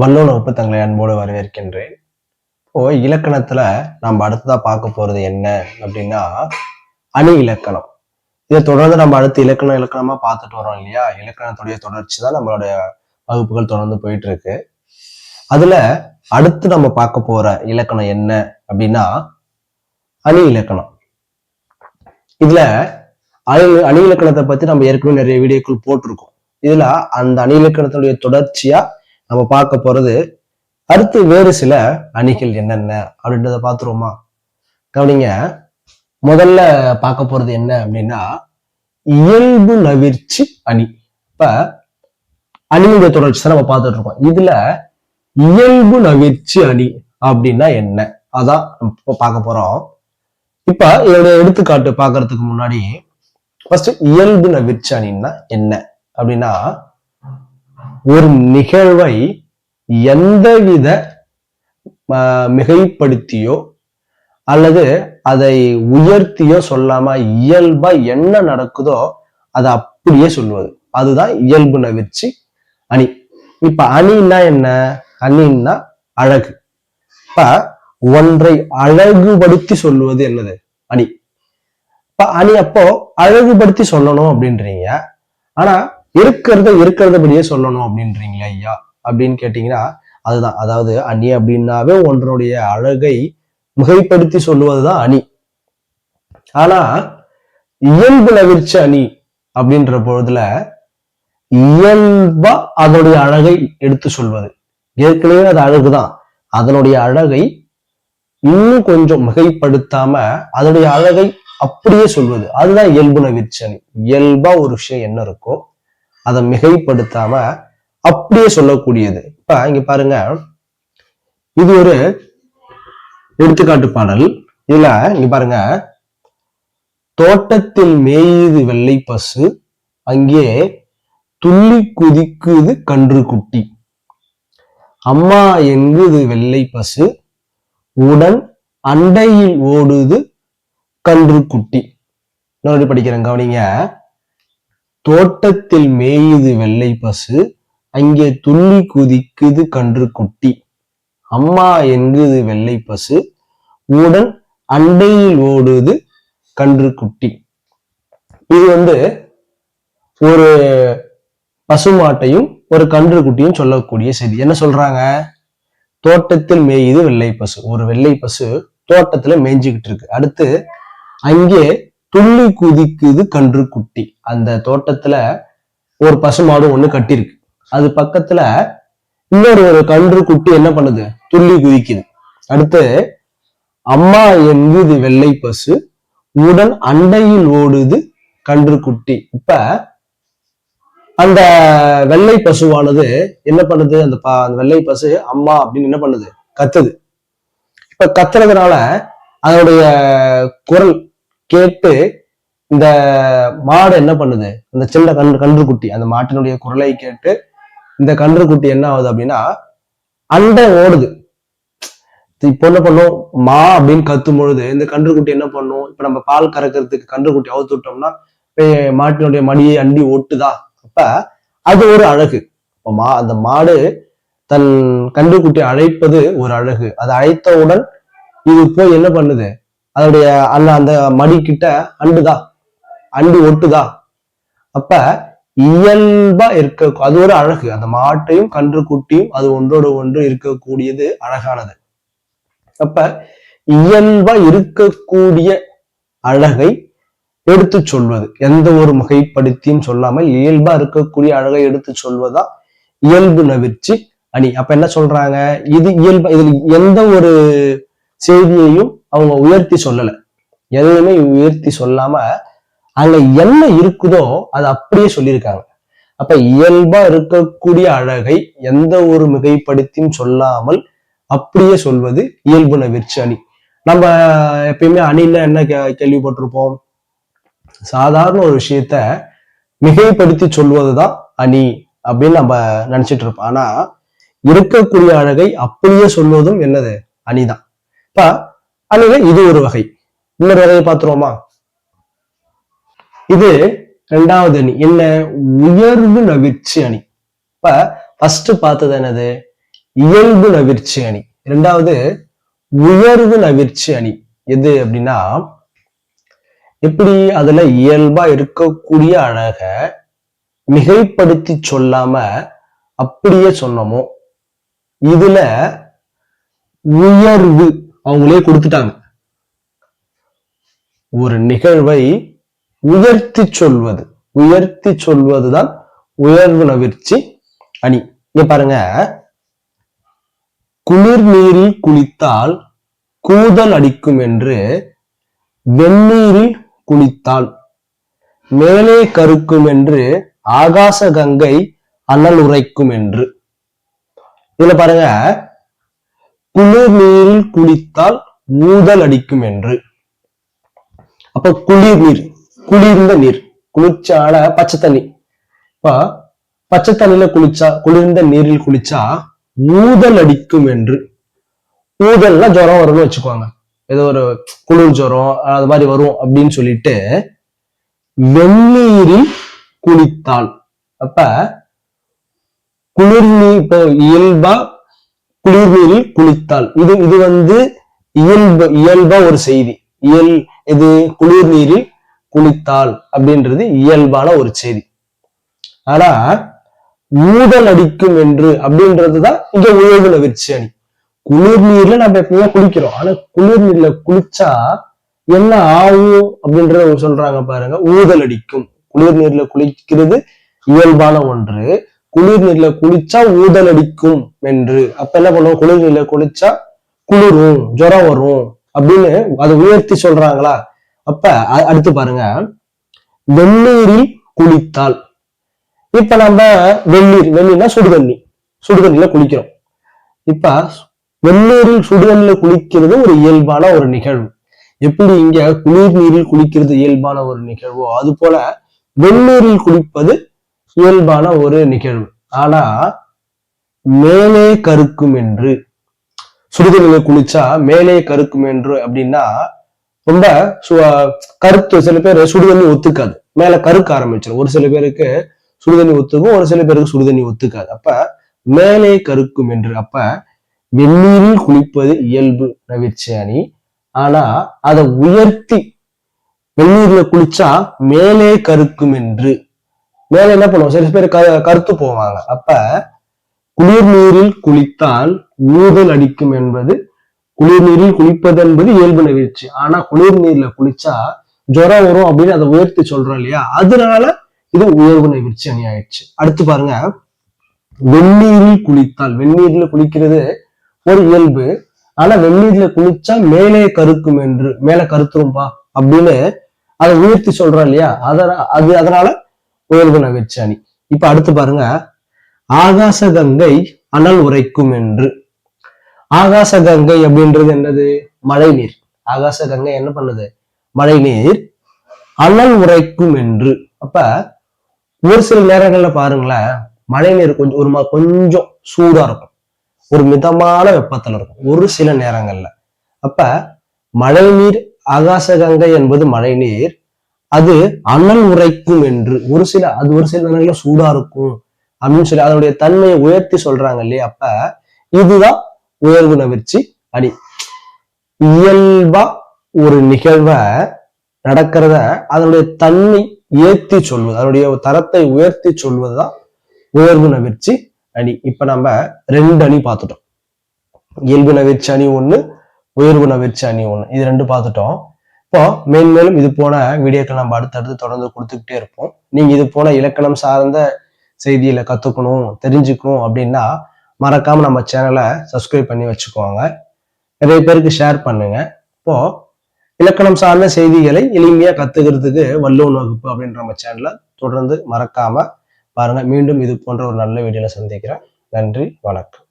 வல்லோல உப்பு தங்களை அன்போடு வரவேற்கின்றேன். இப்போ இலக்கணத்துல நம்ம அடுத்ததா பார்க்க போறது என்ன அப்படின்னா அணி இலக்கணம். இதை தொடர்ந்து நம்ம அடுத்து இலக்கணம் இலக்கணமா பார்த்துட்டு வரோம் இல்லையா? இலக்கணத்துடைய தொடர்ச்சி தான் நம்மளுடைய வகுப்புகள் தொடர்ந்து போயிட்டு இருக்கு அதுல அடுத்து நம்ம பார்க்க போற இலக்கணம் என்ன அப்படின்னா அணி இலக்கணம். இதுல அணி அணி இலக்கணத்தை பத்தி நம்ம ஏற்கனவே நிறைய வீடியோக்கள் போட்டிருக்கோம். இதுல அந்த அணி இலக்கணத்தினுடைய தொடர்ச்சியா நம்ம பார்க்க போறது அடுத்து வேறு சில அணிகள் என்னென்ன அப்படின்றத பார்த்துருவோமா? கவனிங்க முதல்ல பார்க்க போறது என்ன அப்படின்னா இயல்பு நவிர்ச்சி அணி. இப்ப அணியுடைய தொடர்ச்சி தான் நம்ம பார்த்துட்டு இருக்கோம். இதுல இயல்பு நவிர்ச்சி அணி அப்படின்னா என்ன? அதான் இப்போ பார்க்க போறோம். இப்ப இதோட எடுத்துக்காட்டு பார்க்கறதுக்கு முன்னாடி ஃபர்ஸ்ட் இயல்பு நவிர்ச்சி அணின்னா என்ன? அப்படின்னா ஒரு நிகழ்வை எந்தவித மிகைப்படுத்தியோ அல்லது அதை உயர்த்தியோ சொல்லாம இயல்பா என்ன நடக்குதோ அதை அப்படியே சொல்லுவது. அதுதான் இயல்பு நவிர்ச்சி அணி. இப்ப அணின்னா என்ன? அணின்னா அழகு. இப்ப ஒன்றை அழகுபடுத்தி சொல்லுவது என்னது? அணி. இப்ப அணி அப்போ அழகுபடுத்தி சொல்லணும் அப்படின்றீங்க. ஆனா இருக்கிறத இருக்கிறதபடியே சொல்லணும் அப்படின்றீங்களா ஐயா? அப்படின்னு கேட்டீங்கன்னா அதுதான். அதாவது அணி அப்படின்னாவே ஒன்றனுடைய அழகை மிகைப்படுத்தி சொல்லுவதுதான் அணி. ஆனா இயல்பு நவிர்ச்ச அணி அப்படின்ற பொழுதுல இயல்பா அதனுடைய அழகை எடுத்து சொல்வது. ஏற்கனவே அது அழகுதான். அதனுடைய அழகை இன்னும் கொஞ்சம் மிகைப்படுத்தாம அதனுடைய அழகை அப்படியே சொல்வது. அதுதான் இயல்பு நவிர்ச்சி அணி. இயல்பா ஒரு விஷயம் என்ன இருக்கோ அதை மிகைப்படுத்தாம அப்படியே சொல்லக்கூடியது. இப்ப இங்க பாருங்க. இது ஒரு எடுத்துக்காட்டு பாடல். இதுல இங்க பாருங்க. தோட்டத்தில் மேயுது வெள்ளை பசு அங்கே துள்ளி குதிக்குது கன்று குட்டி. அம்மா எங்குது வெள்ளை பசு உடன் அண்டையில் ஓடுது கன்று குட்டி. இன்னொரு படிக்கிறேன் கவனிங்க. தோட்டத்தில் மேயுது வெள்ளை பசு அங்கே துள்ளி குதிக்குது கன்று குட்டி. அம்மா எங்குது வெள்ளை பசு உடன் அண்டையில் ஓடுது கன்று குட்டி. இது வந்து ஒரு பசுமாட்டையும் ஒரு கன்று குட்டியும் சொல்லக்கூடிய செய்தி. என்ன சொல்றாங்க? தோட்டத்தில் மேயுது வெள்ளை பசு. ஒரு வெள்ளை பசு தோட்டத்துல மேய்ஞ்சுக்கிட்டு இருக்கு. அடுத்து அங்கே துள்ளி குதிக்குது கன்று குட்டி. அந்த தோட்டத்துல ஒரு பசுமாடு ஒண்ணு கட்டியிருக்கு. அது பக்கத்துல இன்னொரு ஒரு கன்று குட்டி என்ன பண்ணுது? துள்ளி குதிக்குது. அடுத்து அம்மா எங்குது வெள்ளை பசு? உடன் அண்டையில் ஓடுது கன்று குட்டி. இப்ப அந்த வெள்ளை பசுவானது என்ன பண்ணுது? அந்த ப- அந்த வெள்ளை பசு அம்மா அப்படின்னு என்ன பண்ணுது? கத்துது. இப்ப கத்துறதுனால அதனுடைய குரல் கேட்டு இந்த மாடு என்ன பண்ணுது? அந்த சின்ன கன்று கன்றுக்குட்டி அந்த மாட்டினுடைய குரலை கேட்டு இந்த கன்றுக்குட்டி என்ன ஆகுது அப்படின்னா அண்டை ஓடுது. இப்போ என்ன பண்ணும்? மா அப்படின்னு கத்தும் பொழுது இந்த கன்றுக்குட்டி என்ன பண்ணும்? இப்ப நம்ம பால் கறக்கிறதுக்கு கன்றுக்குட்டி அவுத்து விட்டோம்னா மாட்டினுடைய மடியை அண்டி ஒட்டுதா அப்ப அது ஒரு அழகு. இப்போ மா அந்த மாடு தன் கன்றுக்குட்டி அழைப்பது ஒரு அழகு. அதை அழைத்தவுடன் இது போய் என்ன பண்ணுது? அதோடைய அந்த அந்த மடிக்கிட்ட அண்டுதா? அண்டு ஒட்டுதா? அப்ப இயல்பா இருக்க அது ஒரு அழகு. அந்த மாட்டையும் கன்று குட்டியும் அது ஒன்றோடு ஒன்று இருக்கக்கூடியது அழகானது. அப்ப இயல்பா இருக்கக்கூடிய அழகை எடுத்து சொல்வது. எந்த ஒரு மகைப்படுத்தியும் சொல்லாமல் இயல்பா இருக்கக்கூடிய அழகை எடுத்து சொல்வதா? இயல்பு நவிர்ச்சி அணி. அப்ப என்ன சொல்றாங்க? இது இயல்பா இதுல எந்த ஒரு செய்தியையும் அவங்க உயர்த்தி சொல்லலை. எதையுமே உயர்த்தி சொல்லாம அங்க என்ன இருக்குதோ அதை அப்படியே சொல்லியிருக்காங்க. அப்ப இயல்பா இருக்கக்கூடிய அழகை எந்த ஒரு மிகைப்படுத்தியும் சொல்லாமல் அப்படியே சொல்வது இயல்பு நவிர்ச்சி அணி. நம்ம எப்பயுமே அணில என்ன கே- கேள்விப்பட்டிருப்போம்? சாதாரண ஒரு விஷயத்த மிகைப்படுத்தி சொல்வதுதான் அணி அப்படின்னு நம்ம நினைச்சிட்டு இருப்போம். ஆனா இருக்கக்கூடிய அழகை அப்படியே சொல்வதும் என்னது? அணிதான். இப்ப அணில இது ஒரு வகை. இன்னொரு வகையை பார்த்துருவோமா? இது ரெண்டாவது அணி. என்ன? உயர்வு நவிர்ச்சி அணி. இப்ப ஃபர்ஸ்ட் பார்த்தது என்னது? இயல்பு நவிர்ச்சி அணி. இரண்டாவது உயர்வு நவிர்ச்சி அணி. எது அப்படின்னா எப்படி அதுல இயல்பா இருக்கக்கூடிய அழக மிகைப்படுத்தி சொல்லாம அப்படியே சொன்னோமோ? இதுல உயர்வு அவங்களே கொடுத்துட்டாங்க. ஒரு நிகழ்வை உயர்த்தி சொல்வது உயர்த்தி சொல்வதுதான் உயர்வு நவிர்ச்சி அணி. இங்க பாருங்க. குளிர் நீரில் குளித்தால் கூதல் அடிக்கும் என்று வெந்நீரில் குளித்தால் மேலே கருக்கும் என்று ஆகாச கங்கை அனல் உரைக்கும் என்று. இதுல பாருங்க. குளிர் நீரில் குளித்தால் ஊதல் அடிக்கும் என்று. அப்ப குளிர் நீர் குளிர்ந்த நீர் குளிர்ச்சான பச்சை தண்ணி. இப்ப பச்சை தண்ணியில குளிச்சா குளிர்ந்த நீரில் குளிச்சா ஊதல் அடிக்கும் என்று. ஊதல்னா ஜுரம் வரும்னு வச்சுக்கோங்க. ஏதோ ஒரு குளிர் ஜுரம் அது மாதிரி வரும் அப்படின்னு சொல்லிட்டு வெந்நீரில் குளித்தால். அப்ப குளிர் நீர் இப்போ இயல்பா குளிர் நீரில் குளித்தால் இது இது வந்து இயல்பு இயல்பா ஒரு செய்தி. இயல் இது குளிர் நீரில் குளித்தால் அப்படின்றது இயல்பான ஒரு செய்தி. ஆனா ஊதல் அடிக்கும் என்று அப்படின்றதுதான் இங்க உயர்வு நவிர்ச்சி அணி. குளிர் நீர்ல நம்ம எப்பவுமே குளிக்கிறோம். ஆனா குளிர் நீர்ல குளிச்சா என்ன ஆகும் அப்படின்றத சொல்றாங்க பாருங்க. ஊதல் அடிக்கும். குளிர் நீர்ல குளிக்கிறது இயல்பான ஒன்று. குளிர் நீர்ல குளிச்சா ஊதல் அடிக்கும் என்று. அப்ப என்ன பண்ணுவோம்? குளிர் நீர்ல குளிச்சா குளிரும் ஜுரம் வரும் அப்படின்னு அதை உயர்த்தி சொல்றாங்களா? அப்ப அடுத்து பாருங்க. வெந்நீரில் குளித்தால். இப்ப நம்ம வெந்நீர் வெந்நீர்னா சுடுதண்ணி. சுடுதண்ணில குளிக்கிறோம். இப்ப வெந்நீரில் சுடுதண்ணில குளிக்கிறது ஒரு இயல்பான ஒரு நிகழ்வு. எப்படி இங்க குளிர் நீரில் குளிக்கிறது இயல்பான ஒரு நிகழ்வோ? அது போல வெந்நீரில் குளிப்பது இயல்பான ஒரு நிகழ்வு. ஆனா மேலே கருக்கும் என்று சுடுதண்ணில குளிச்சா மேலே கருக்கும் என்று அப்படின்னா ரொம்ப கருத்து சில பேர் சுடுதண்ணி ஒத்துக்காது. மேல கருக்க ஆரம்பிச்சிடும் ஒரு சில பேருக்கு சுடுதண்ணி ஒத்துக்கும் ஒரு சில பேருக்கு சுடுதண்ணி ஒத்துக்காது. அப்ப மேலே கருக்கும் என்று அப்ப வெந்நீரில் குளிப்பது இயல்பு நவிர்ச்சி அணி ஆனா அதை உயர்த்தி வெந்நீர்ல குளிச்சா மேலே கருக்கும் என்று மேல என்ன பண்ணுவோம் சில பேர் கருத்து போவாங்க. அப்ப குளிர் நீரில் குளித்தால் ஊதல் அடிக்கும் என்பது குளிர் நீரில் குளிப்பது என்பது இயல்பு நிகழ்ச்சி. ஆனா குளிர் நீர்ல குளிச்சா ஜுரம் வரும் அப்படின்னு அதை உயர்த்தி சொல்றோம் இல்லையா? அதனால இது உயர்வு நிகழ்ச்சி அணி ஆயிடுச்சு அடுத்து பாருங்க. வெந்நீரில் குளித்தால் வெந்நீர்ல குளிக்கிறது ஒரு இயல்பு. ஆனா வெந்நீர்ல குளிச்சா மேலே கருக்கும் என்று மேல கருத்துரும்பா அப்படின்னு அதை உயர்த்தி சொல்றோம் இல்லையா? அதனால அது அதனால உயர்வு நகைச்சாணி இப்ப அடுத்து பாருங்க. ஆகாச கங்கை அனல் உரைக்கும் என்று. ஆகாச கங்கை அப்படின்றது என்னது? மழை நீர் ஆகாச கங்கை என்ன பண்ணுது? மழை நீர் அனல் உரைக்கும் என்று. அப்ப ஒரு சில நேரங்கள்ல பாருங்களேன் மழை நீர் கொஞ்சம் ஒரு கொஞ்சம் சூடா இருக்கும். ஒரு மிதமான வெப்பத்துல இருக்கும். ஒரு சில நேரங்கள்ல. அப்ப மழை நீர் ஆகாச கங்கை என்பது மழை நீர் அது அனல் உரைக்கும் என்று. ஒரு சில அது ஒரு சில நேரங்களில் சூடா இருக்கும் அப்படின்னு சொல்லி அதனுடைய தன்மையை உயர்த்தி சொல்றாங்க இல்லையா? அப்ப இதுதான் உயர்வு நவிர்ச்சி அடி இயல்பா ஒரு நிகழ்வை நடக்கிறத அதனுடைய தன்மை ஏற்றி சொல்வது அதனுடைய தரத்தை உயர்த்தி சொல்வதுதான் உயர்வு நவிர்ச்சி அணி. இப்ப நம்ம ரெண்டு அணி பார்த்துட்டோம். இயல்பு நவிர்ச்சி அணி ஒண்ணு உயர்வு நவிர்ச்சி அணி ஒண்ணு. இது ரெண்டு பார்த்துட்டோம். இப்போ மேன்மேலும் இது போன வீடியோக்கள் நம்ம அடுத்தடுத்து தொடர்ந்து கொடுத்துக்கிட்டே இருப்போம். நீங்க இது போன இலக்கணம் சார்ந்த செய்தியில கத்துக்கணும் தெரிஞ்சுக்கணும் அப்படின்னா மறக்காம நம்ம சேனலை சப்ஸ்கிரைப் பண்ணி வச்சுக்கோங்க. நிறைய பேருக்கு ஷேர் பண்ணுங்க. இப்போ இலக்கணம் சார்ந்த செய்திகளை எளிமையா கத்துக்கிறதுக்கு வல்லூன் வகுப்பு அப்படின்ற நம்ம சேனலை தொடர்ந்து மறக்காம பாருங்க. மீண்டும் இது போன்ற ஒரு நல்ல வீடியோல சந்திக்கிறேன். நன்றி வணக்கம்.